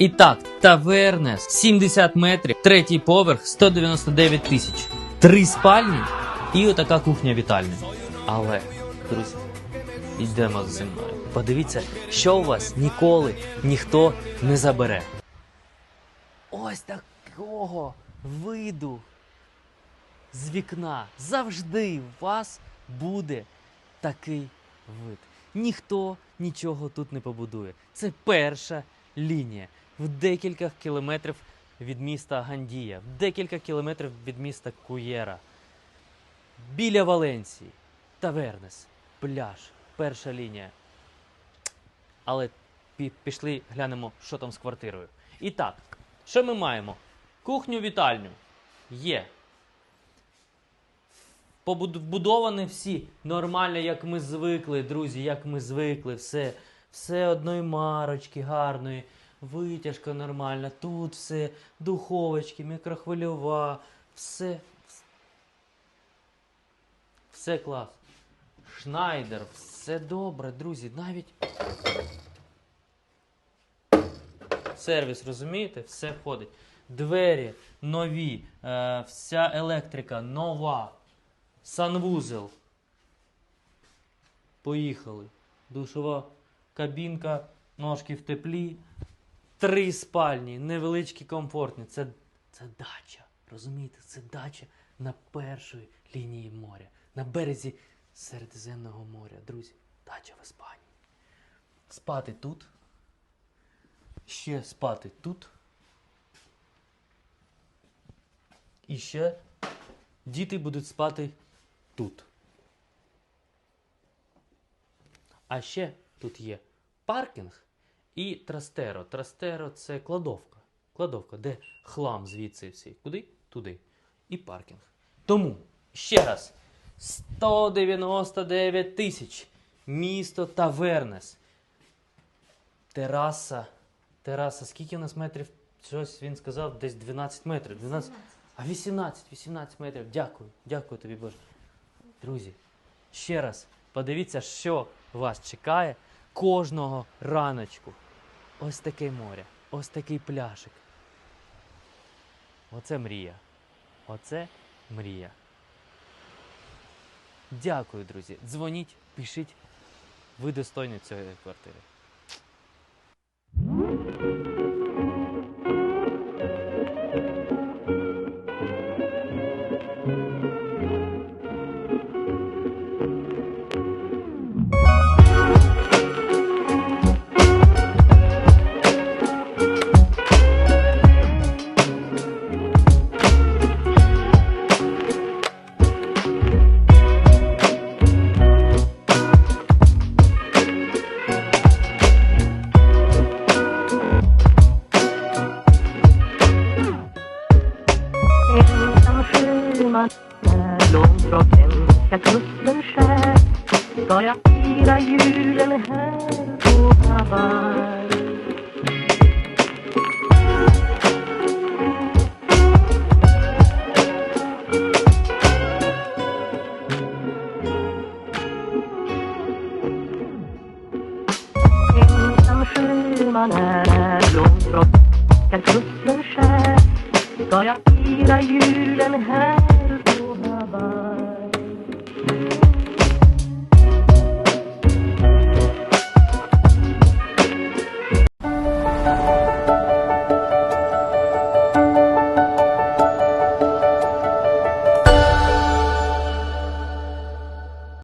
І так, тавернес 70 метрів, третій поверх 199 тисяч. Три спальні і отака кухня вітальня. Але, друзі, йдемо зі мною. Подивіться, що у вас ніколи ніхто не забере. Ось такого виду з вікна завжди у вас буде такий вид. Ніхто нічого тут не побудує. Це перша лінія в декілька кілометрів від міста Гандія, в декілька кілометрів від міста Куєра. Біля Валенції, Тавернес, пляж, перша лінія. Але пішли глянемо, що там з квартирою. І так, що ми маємо? Кухню, вітальню. Є. Побуд- Вбудовані всі нормально, як ми звикли, друзі, як ми звикли, все, все одної марочки гарної, витяжка нормальна, тут все, духовочки, мікрохвильова, все. Все клас. Шнайдер, все добре, друзі, навіть. Сервіс, розумієте? Все входить. Двері нові, е, вся електрика нова. Санвузел. Поїхали. Душова кабінка, ножки в теплі. Три спальні, невеличкі, комфортні. Це, це дача. Розумієте, це дача на першій лінії моря, на березі Середземного моря. Друзі, дача в Іспанії. Спати тут. Ще спати тут. І ще діти будуть спати тут. А ще тут є паркінг і трастеро. Трастеро це кладовка. Кладовка, де хлам звідси всі. Куди? Туди. І паркінг. Тому, ще раз, 199 тисяч. Місто Тавернес. Тераса. Тераса, скільки у нас метрів? Щось він сказав, десь 12 метрів. 12. А 18, 18 метрів. Дякую, дякую тобі, Боже. Друзі, ще раз подивіться, що вас чекає кожного раночку. Ось таке море, ось такий пляшик. Оце мрія. Оце мрія. Дякую, друзі. Дзвоніть, пишіть. Ви достойні цієї квартири. jag kusten skär ska jag fira julen här på Hawaii Ensam sjöman är här långt bort.